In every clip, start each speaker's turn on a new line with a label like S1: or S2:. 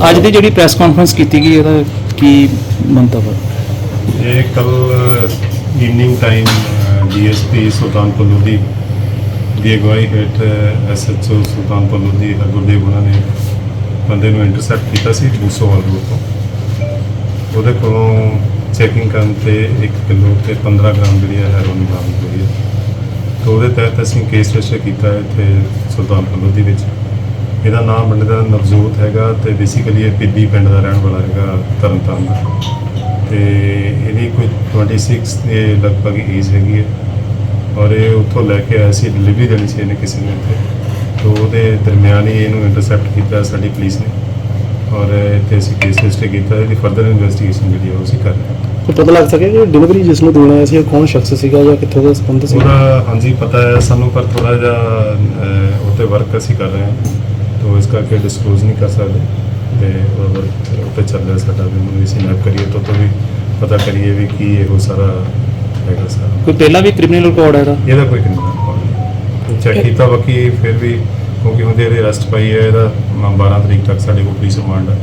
S1: ਅੱਜ ਦੀ ਜਿਹੜੀ press conference ਕੀਤੀ ਗਈ ਇਹਦਾ ਕੀ ਮੰਤਵ ਹੈ?
S2: ਇਹ ਕੱਲ evening time DSP Sultanpur Lodhi ਦੀ ਅਗਵਾਈ ਹੇਠ ਐਸਐਚਓ ਸੁਲਤਾਨਪੁਰ ਲੋਧੀ ਹਰਗੁਰਦੇਵ ਉਹਨਾਂ ਨੇ ਬੰਦੇ ਨੂੰ ਇੰਟਰਸੈਪਟ ਕੀਤਾ ਸੀ ਬੂਸੋਵਾਲ ਰੋਡ ਤੋਂ। ਉਹਦੇ ਕੋਲੋਂ ਚੈਕਿੰਗ ਕਰਨ ਤੇ 1 ਕਿਲੋ ਤੇ 15 ਗ੍ਰਾਮ ਜਿਹੜੀ ਹੈ ਹੈਰੋਇਨ ਬਰਾਮਦ ਹੋਈ ਹੈ। ਤੇ ਉਹਦੇ ਤਹਿਤ ਅਸੀਂ ਕੇਸ ਰਜਿਸਟਰ ਕੀਤਾ ਹੈ ਇੱਥੇ ਸੁਲਤਾਨਪੁਰ ਲੋਧੀ ਵਿੱਚ। ਇਹਦਾ ਨਾਮ ਬੰਦੇ ਦਾ ਨਵਜੋਤ ਹੈਗਾ ਤੇ ਬੇਸਿਕਲੀ ਇਹ ਪਿੱਦੀ ਪਿੰਡ ਦਾ ਰਹਿਣ ਵਾਲਾ ਹੈਗਾ ਤਰਨਤਾਰਨ ਦਾ। ਤੇ ਇਹਦੀ ਕੋਈ 26 ਦੇ ਲਗਭਗ ਏਜ ਹੈਗੀ ਹੈ। ਔਰ ਇਹ ਉੱਥੋਂ ਲੈ ਕੇ ਆਇਆ ਸੀ ਡਿਲੀਵਰੀ ਦੇਣੀ ਸੀ ਇਹਨੇ ਕਿਸੇ ਨੂੰ ਇੱਥੇ। ਤੋਂ ਉਹਦੇ ਦਰਮਿਆਨ ਹੀ ਇਹਨੂੰ ਇੰਟਰਸੈਪਟ ਕੀਤਾ ਸਾਡੀ ਪੁਲਿਸ ਨੇ। ਔਰ ਇੱਥੇ ਅਸੀਂ ਕੇਸ ਰਜਿਸਟਰ ਕੀਤਾ ਇਹਦੀ ਫਰਦਰ ਇਨਵੈਸਟੀਗੇਸ਼ਨ ਜਿਹੜੀ ਉਹ ਅਸੀਂ ਕਰ ਰਹੇ ਹਾਂ।
S3: ਪਤਾ ਲੱਗ ਸਕਿਆ ਕਿ ਡਿਲੀਵਰੀ ਜਿਸ ਨੂੰ ਦੇਣਾ ਸੀ ਉਹ ਕੌਣ ਸ਼ਖਸ ਸੀਗਾ ਜਾਂ ਕਿੱਥੋਂ ਦਾ ਸੰਬੰਧ ਸੀ
S2: ਉਹਦਾ ਹਾਂਜੀ ਪਤਾ ਹੈ ਸਾਨੂੰ ਪਰ ਥੋੜਾ ਜਿਹਾ ਅਹ, ਉਹ 'ਤੇ ਵਰਕ ਅਸੀਂ ਕਰ ਰਹੇ ਹਾਂ। ਤੋਂ ਇਸ ਕਰਕੇ ਡਿਸਕਲੋਜ਼ ਨਹੀਂ ਕਰ ਸਕਦੇ ਤੇ ਉਹ ਉੱਤੇ ਚੱਲ ਰਿਹਾ ਸਾਡਾ ਵੀ ਉਹਨੂੰ ਅਸੀਂ ਮੈਪ ਕਰੀਏ ਤੋਂ ਤੋਂ ਵੀ ਪਤਾ ਕਰੀਏ ਵੀ ਕੀ ਇਹੋ ਸਾਰਾ ਹੈਗਾ ਸਾਰਾ।
S1: ਕੋਈ ਪਹਿਲਾਂ ਵੀ ਕ੍ਰਿਮੀਨਲ ਰਿਕਾਰਡ ਹੈ ਇਹਦਾ?
S2: ਇਹਦਾ ਕੋਈ ਕਿੰਨਾ ਚੈੱਕ ਕੀਤਾ ਬਾਕੀ ਫਿਰ ਵੀ ਕਿਉਂਕਿ ਉਹਦੇ ਇਹਦੇ ਅਰੈਸਟ ਪਈ ਹੈ ਇਹਦਾ ਮ- 12 ਤਰੀਕ ਤੱਕ ਸਾਡੇ ਕੋਲ ਪੁਲਿਸ ਰਿਮਾਂਡ ਹੈ।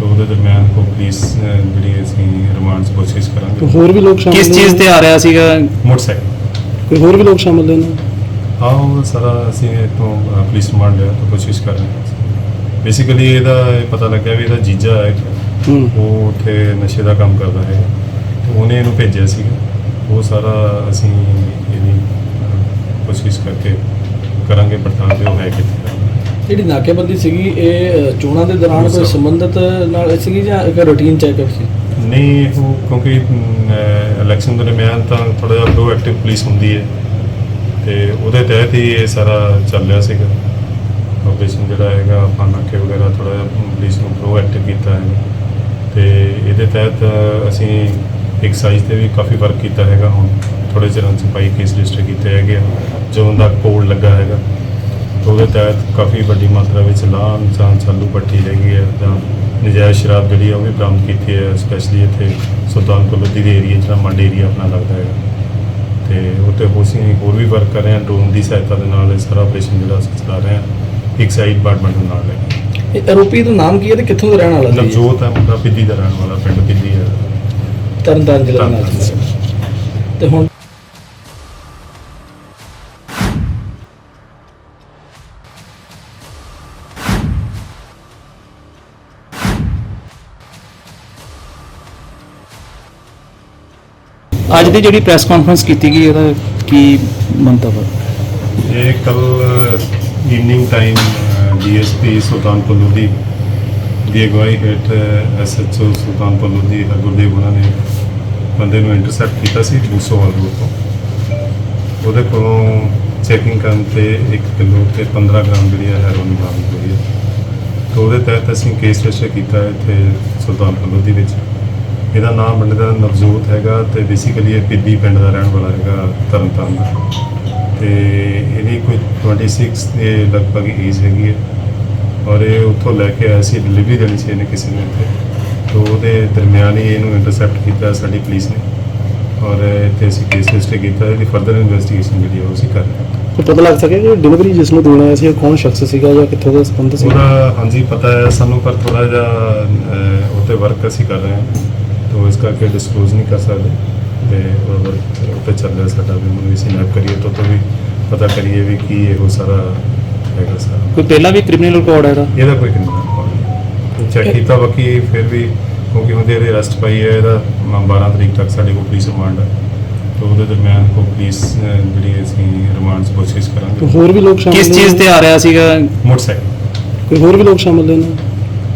S2: ਤੇ ਉਹਦੇ ਦਰਮਿਆਨ ਕੋ ਪੁਲਿਸ ਜਿਹੜੀ ਅਸੀਂ ਰਿਮਾਂਡ ਕੋਸ਼ਿਸ਼ ਕਰਾਂਗੇ।
S3: ਹੋਰ ਵੀ ਲੋਕ ਸ਼ਾਮਲ
S1: ਕਿਸ? ਚੀਜ਼ ਤੇ ਆ ਰਿਹਾ ਸੀਗਾ?
S2: ਮੋਟਰਸਾਈਕਲ।
S3: ਕੋਈ ਹੋਰ ਵੀ ਲੋਕ ਸ਼ਾਮਲ ਨੇ
S2: ਹਾਂ ਉਹ ਸਾਰਾ ਅਸੀਂ ਇਤੋਂ ਪੁਲਿਸ ਰਿਮਾਂਡ ਲਿਆ ਤਾਂ ਕੋਸ਼ਿਸ਼ ਕਰ ਰਹੇ ਹਾਂ। ਬੇਸਿਕਲੀ ਇਹਦਾ ਇਹ ਪਤਾ ਲੱਗਿਆ ਵੀ ਇਹਦਾ ਜੀਜਾ ਹੈ ਇੱਕ,
S3: ਹੂੰ।
S2: ਉਹ ਉੱਥੇ ਨਸ਼ੇ ਦਾ ਕੰਮ ਕਰਦਾ ਹੈ। ਉਹਨੇ ਇਹਨੂੰ ਭੇਜਿਆ ਸੀਗਾ ਉਹ ਸਾਰਾ ਅਸੀਂ ਇਹਦੀ ਅਹ, ਕੋਸ਼ਿਸ਼ ਕਰਕੇ ਕਰਾਂਗੇ ਪੜਤਾਲ ਤੇ ਉਹ ਹੈ ਕਿੱਥੇ।
S3: ਜਿਹੜੀ ਨਾਕੇਬੰਦੀ ਸੀਗੀ ਇਹ ਅ, ਚੋਣਾਂ ਦੇ ਦੌਰਾਨ ਕੋਈ ਸੰਬੰਧਿਤ ਨਾਲ ਸੀਗੀ ਜਾਂ ਇੱਕ ਰੂਟੀਨ ਚੈੱਕਅਪ ਸੀ?
S2: ਨਹੀਂ ਉਹ ਕਿਉਂਕਿ ਇਲੈਕਸ਼ਨ ਦਰਮਿਆਨ ਤਾਂ ਥੋੜਾ ਜਿਹਾ ਪ੍ਰੋਐਕਟਿਵ ਪੁਲਿਸ ਹੁੰਦੀ ਹੈ। ਤੇ ਉਹਦੇ ਤਹਿਤ ਹੀ ਇਹ ਸਾਰਾ ਚੱਲ ਰਿਹਾ ਸੀਗਾ। ਆਪਰੇਸ਼ਨ ਜਿਹੜਾ ਹੈਗਾ ਆਪਾਂ ਨਾਕੇ ਵਗੈਰਾ ਥੋੜਾ ਜਿਹਾ ਪੁਲਿਸ ਨੂੰ ਪ੍ਰੋਐਕਟਿਵ ਕੀਤਾ ਹੈ। ਤੇ ਇਹਦੇ ਤਹਿਤ ਅਸੀਂ ਐਕਸਾਈਜ਼ ਤੇ ਵੀ ਕਾਫੀ ਵਰਕ ਕੀਤਾ ਹੈਗਾ। ਹੁਣ ਥੋੜੇ ਚਿਰਾਂ ਚ ਪਾਈ ਕੇਸ ਰਜਿਸਟਰ ਕੀਤੇ ਹੈਗੇ ਆ, ਜੋ ਉਹਦਾ ਕੋਡ ਲੱਗਾ ਹੈਗਾ। ਉਹਦੇ ਤਹਿਤ ਕਾਫੀ ਵੱਡੀ ਮਾਤਰਾ ਵਿੱਚ ਲਾਨ ਜਾਂ ਚਾਲੂ ਪੱਟੀ ਹੈਗੀ ਹੈ ਜਾਂ ਨਜਾਇਜ਼ ਸ਼ਰਾਬ ਜਿਹੜੀ ਆ ਉਹ ਵੀ ਬਰਾਮਦ ਕੀਤੀ ਹੈ ਸਪੈਸ਼ਲੀ ਇੱਥੇ ਸੁਲਤਾਨਪੁਰ ਲੋਧੀ ਦੇ ਏਰੀਆ ਜਿਹੜਾ ਮੰਡ ਏਰੀਆ ਆਪਣਾ ਲੱਗਦਾ ਹੈਗਾ। ਤੇ ਉੱਤੇ ਹੋ ਅਸੀਂ ਹੋਰ ਵੀ ਵਰਕ ਕਰ ਰਹੇ ਹਾਂ ਡਰੋਨ ਦੀ ਸਹਾਇਤਾ ਦੇ ਨਾਲ ਇਹ ਸਾਰਾ ਆਪਰੇਸ਼ਨ ਜਿਹੜਾ ਅਸੀਂ ਚਲਾ ਰਹੇ ਹਾਂ ਇੱਕ ਸਾਈਡ ਡਿਪਾਰਟਮੈਂਟ ਨਾਲ ਲੈ ਕੇ
S3: ਇਹ ਆਰੋਪੀ ਦਾ ਨਾਮ ਕੀ ਹੈ ਤੇ ਕਿੱਥੋਂ ਦਾ ਰਹਿਣ ਵਾਲਾ ਸੀ
S2: ਨਵਜੋਤ ਹੈ ਮੁੰਡਾ ਪਿੱਦੀ ਦਾ ਰਹਿਣ ਵਾਲਾ ਪਿੰਡ ਪਿੱਦੀ ਹੈ
S3: ਤਰਨਤਾਰਨ ਜ਼ਿਲ੍ਹਾ ਦਾ
S2: ਤਰਨਤਾਰਨ।
S3: ਨਾਮ ਸੀ। ਤੇ ਹੁਣ
S1: ਅੱਜ ਦੀ ਜਿਹੜੀ ਪ੍ਰੈਸ ਕਾਨਫਰੰਸ ਕੀਤੀ ਗਈ ਇਹਦਾ ਕੀ ਮੰਤਵ ਹੈ
S2: ਇਹ ਕੱਲ evening time DSP Sultanpur Lodhi ਦੀ ਅਗਵਾਈ ਹੇਠ ਐਸਐਚਓ ਸੁਲਤਾਨਪੁਰ ਲੋਧੀ ਹਰਗੁਰਦੇਵ ਉਹਨਾਂ ਨੇ ਬੰਦੇ ਨੂੰ ਇੰਟਰਸੈਪਟ ਕੀਤਾ ਸੀ ਬੂਸੋਵਾਲ ਰੋਡ ਤੋਂ। ਉਹਦੇ ਕੋਲੋਂ ਚੈਕਿੰਗ ਕਰਨ ਤੇ 1 ਕਿਲੋ ਤੇ 15 ਗ੍ਰਾਮ ਜਿਹੜੀ ਹੈ ਹੈਰੋਇਨ ਬਰਾਮਦ ਹੋਈ ਹੈ। ਤੇ ਉਹਦੇ ਤਹਿਤ ਅਸੀਂ ਕੇਸ ਰਜਿਸਟਰ ਕੀਤਾ ਇੱਥੇ ਸੁਲਤਾਨਪੁਰ ਲੋਧੀ ਵਿੱਚ। ਇਹਦਾ ਨਾਮ ਬੰਦੇ ਦਾ ਨਵਜੋਤ ਹੈਗਾ ਤੇ ਬੇਸਿਕਲੀ ਇਹ ਪਿੱਦੀ ਪਿੰਡ ਦਾ ਰਹਿਣ ਵਾਲਾ ਹੈਗਾ ਤਰਨਤਾਰਨ ਦਾ। ਤੇ ਇਹਦੀ ਕੋਈ 26 ਦੇ ਲਗਭਗ ਏਜ ਹੈਗੀ ਹੈ। ਔਰ ਇਹ ਉੱਥੋਂ ਲੈ ਕੇ ਆਇਆ ਸੀ ਡਿਲੀਵਰੀ ਦੇਣੀ ਸੀ ਇਹਨੇ ਕਿਸੇ ਨੂੰ ਇੱਥੇ। ਤੋਂ ਉਹਦੇ ਦਰਮਿਆਨ ਹੀ ਇਹਨੂੰ ਇੰਟਰਸੈਪਟ ਕੀਤਾ ਸਾਡੀ ਪੁਲਿਸ ਨੇ। ਔਰ ਇੱਥੇ ਅਸੀਂ ਕੇਸ ਰਜਿਸਟਰ ਕੀਤਾ ਇਹਦੀ ਫਰਦਰ ਇਨਵੈਸਟੀਗੇਸ਼ਨ ਜਿਹੜੀ ਉਹ ਅਸੀਂ ਕਰ ਰਹੇ ਹਾਂ।
S3: ਪਤਾ ਲੱਗ ਸਕਿਆ ਕਿ ਡਿਲੀਵਰੀ ਜਿਸ ਨੂੰ ਦੇਣਾ ਸੀ ਉਹ ਕੌਣ ਸ਼ਖਸ ਸੀਗਾ ਜਾਂ ਕਿੱਥੋਂ ਦਾ ਸੰਬੰਧ ਸੀ
S2: ਉਹਦਾ ਹਾਂਜੀ ਪਤਾ ਹੈ ਸਾਨੂੰ ਪਰ ਥੋੜਾ ਜਿਹਾ ਅਹ, ਉਹ 'ਤੇ ਵਰਕ ਅਸੀਂ ਕਰ ਰਹੇ ਹਾਂ। ਤੋਂ ਇਸ ਕਰਕੇ ਡਿਸਕਲੋਜ਼ ਨਹੀਂ ਕਰ ਸਕਦੇ ਤੇ ਉਹ ਚੱਲ ਰਿਹਾ ਸਾਡਾ ਵੀ ਉਹਨੂੰ ਅਸੀਂ ਮੈਪ ਕਰੀਏ ਤੋਂ ਤੋਂ ਵੀ ਪਤਾ ਕਰੀਏ ਵੀ ਕੀ ਇਹੋ ਸਾਰਾ ਹੈਗਾ ਸਾਰਾ।
S1: ਕੋਈ ਪਹਿਲਾਂ ਵੀ ਕ੍ਰਿਮੀਨਲ ਰਿਕਾਰਡ ਹੈ ਇਹਦਾ?
S2: ਇਹਦਾ ਕੋਈ ਕਿੰਨਾ ਚੈੱਕ ਕੀਤਾ ਬਾਕੀ ਫਿਰ ਵੀ ਕਿਉਂਕਿ ਉਹਦੇ ਇਹਦੇ ਅਰੈਸਟ ਪਈ ਹੈ ਇਹਦਾ ਮ- 12 ਤਰੀਕ ਤੱਕ ਸਾਡੇ ਕੋਲ ਪੁਲਿਸ ਰਿਮਾਂਡ ਹੈ। ਤੇ ਉਹਦੇ ਦਰਮਿਆਨ ਕੋ ਪੁਲਿਸ ਜਿਹੜੀ ਅਸੀਂ ਰਿਮਾਂਡ ਕੋਸ਼ਿਸ਼ ਕਰਾਂਗੇ।
S3: ਹੋਰ ਵੀ ਲੋਕ ਸ਼ਾਮਲ
S1: ਕਿਸ? ਚੀਜ਼ ਤੇ ਆ ਰਿਹਾ ਸੀਗਾ?
S2: ਮੋਟਰਸਾਈਕਲ।
S3: ਕੋਈ ਹੋਰ ਵੀ ਲੋਕ ਸ਼ਾਮਲ ਨੇ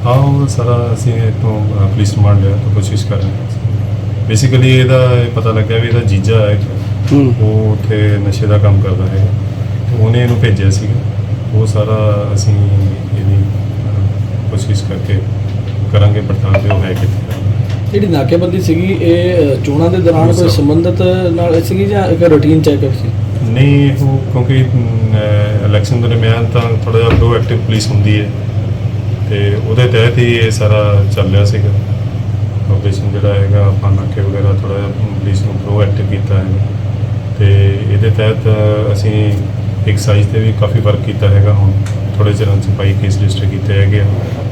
S2: ਹਾਂ ਉਹ ਸਾਰਾ ਅਸੀਂ ਇਤੋਂ ਪੁਲਿਸ ਰਿਮਾਂਡ ਲਿਆ ਤਾਂ ਕੋਸ਼ਿਸ਼ ਕਰ ਰਹੇ ਹਾਂ। ਬੇਸਿਕਲੀ ਇਹਦਾ ਇਹ ਪਤਾ ਲੱਗਿਆ ਵੀ ਇਹਦਾ ਜੀਜਾ ਹੈ ਇੱਕ,
S3: ਹੂੰ।
S2: ਉਹ ਉੱਥੇ ਨਸ਼ੇ ਦਾ ਕੰਮ ਕਰਦਾ ਹੈ। ਉਹਨੇ ਇਹਨੂੰ ਭੇਜਿਆ ਸੀਗਾ ਉਹ ਸਾਰਾ ਅਸੀਂ ਇਹਦੀ ਅਹ, ਕੋਸ਼ਿਸ਼ ਕਰਕੇ ਕਰਾਂਗੇ ਪੜਤਾਲ ਤੇ ਉਹ ਹੈ ਕਿੱਥੇ।
S3: ਜਿਹੜੀ ਨਾਕੇਬੰਦੀ ਸੀਗੀ ਇਹ ਅ, ਚੋਣਾਂ ਦੇ ਦੌਰਾਨ ਕੋਈ ਸੰਬੰਧਿਤ ਨਾਲ ਸੀਗੀ ਜਾਂ ਇੱਕ ਰੂਟੀਨ ਚੈੱਕਅਪ ਸੀ?
S2: ਨਹੀਂ ਉਹ ਕਿਉਂਕਿ ਇਲੈਕਸ਼ਨ ਦਰਮਿਆਨ ਤਾਂ ਥੋੜਾ ਜਿਹਾ ਪ੍ਰੋਐਕਟਿਵ ਪੁਲਿਸ ਹੁੰਦੀ ਹੈ। ਤੇ ਉਹਦੇ ਤਹਿਤ ਹੀ ਇਹ ਸਾਰਾ ਚੱਲ ਰਿਹਾ ਸੀਗਾ। ਆਪਰੇਸ਼ਨ ਜਿਹੜਾ ਹੈਗਾ, ਆਪਾਂ ਨਾਕੇ ਵਗੈਰਾ ਥੋੜਾ ਜਿਹਾ ਪੁਲਿਸ ਨੂੰ ਪ੍ਰੋਐਕਟਿਵ ਕੀਤਾ ਹੈ। ਤੇ ਇਹਦੇ ਤਹਿਤ ਅਸੀਂ ਐਕਸਾਈਜ਼ ਤੇ ਵੀ ਕਾਫੀ ਵਰਕ ਕੀਤਾ ਹੈਗਾ। ਹੁਣ ਥੋੜੇ ਚਿਰਾਂ 'ਚ ਪਾਈ ਕੇਸ ਰਜਿਸਟਰ ਕੀਤੇ ਹੈਗੇ ਆ,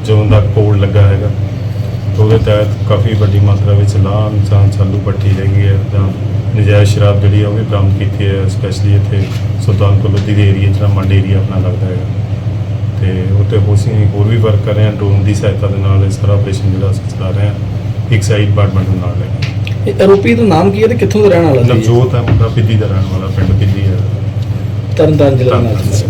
S2: ਜੋ ਉਹਦਾ ਕੋਡ ਲੱਗਾ ਹੈਗਾ। ਉਹਦੇ ਤਹਿਤ ਕਾਫੀ ਵੱਡੀ ਮਾਤਰਾ ਵਿੱਚ ਲਾਹ ਜਾਂ ਚਾਲੂ ਪੱਟੀ ਹੈਗੀ ਹੈ। ਜਾਂ ਨਜਾਇਜ਼ ਸ਼ਰਾਬ ਜਿਹੜੀ ਆ ਉਹ ਵੀ ਬਰਾਮਦ ਕੀਤੀ ਹੈ ਸਪੈਸ਼ਲੀ ਇੱਥੇ ਸੁਲਤਾਨਪੁਰ ਲੋਧੀ ਦੇ ਏਰੀਆ ਜਿਹੜਾ ਮੰਡ ਏਰੀਆ ਆਪਣਾ ਲੱਗਦਾ ਹੈਗਾ। ਤੇ ਉੱਤੇ ਹੋਸੀ ਹੋਰ ਵੀ ਵਰਕ ਕਰ ਰਹੇ ਹਾਂ ਡਰੋਨ ਦੀ ਸਹਾਇਤਾ ਦੇ ਨਾਲ ਇਹ ਸਾਰਾ ਆਪਰੇਸ਼ਨ ਜਿਹੜਾ ਅਸੀਂ ਚਲਾ ਰਹੇ ਹਾਂ ਇੱਕ ਸਾਈਡ ਡਿਪਾਰਟਮੈਂਟ ਨਾਲ ਲੈ ਕੇ
S3: ਇਹ ਆਰੋਪੀ ਦਾ ਨਾਮ ਕੀ ਹੈ ਤੇ ਕਿੱਥੋਂ ਦਾ ਰਹਿਣ ਵਾਲਾ ਸੀ
S2: ਨਵਜੋਤ ਹੈ ਮੁੰਡਾ ਪਿੱਲੀ ਦਾ ਰਹਿਣ ਵਾਲਾ ਪਿੰਡ ਪਿੱਲੀ ਹੈ।
S3: ਤਰਨਤਾਰਨ ਜ਼ਿਲ੍ਹੇ ਦਾ ਨਾਮ। ਸੀ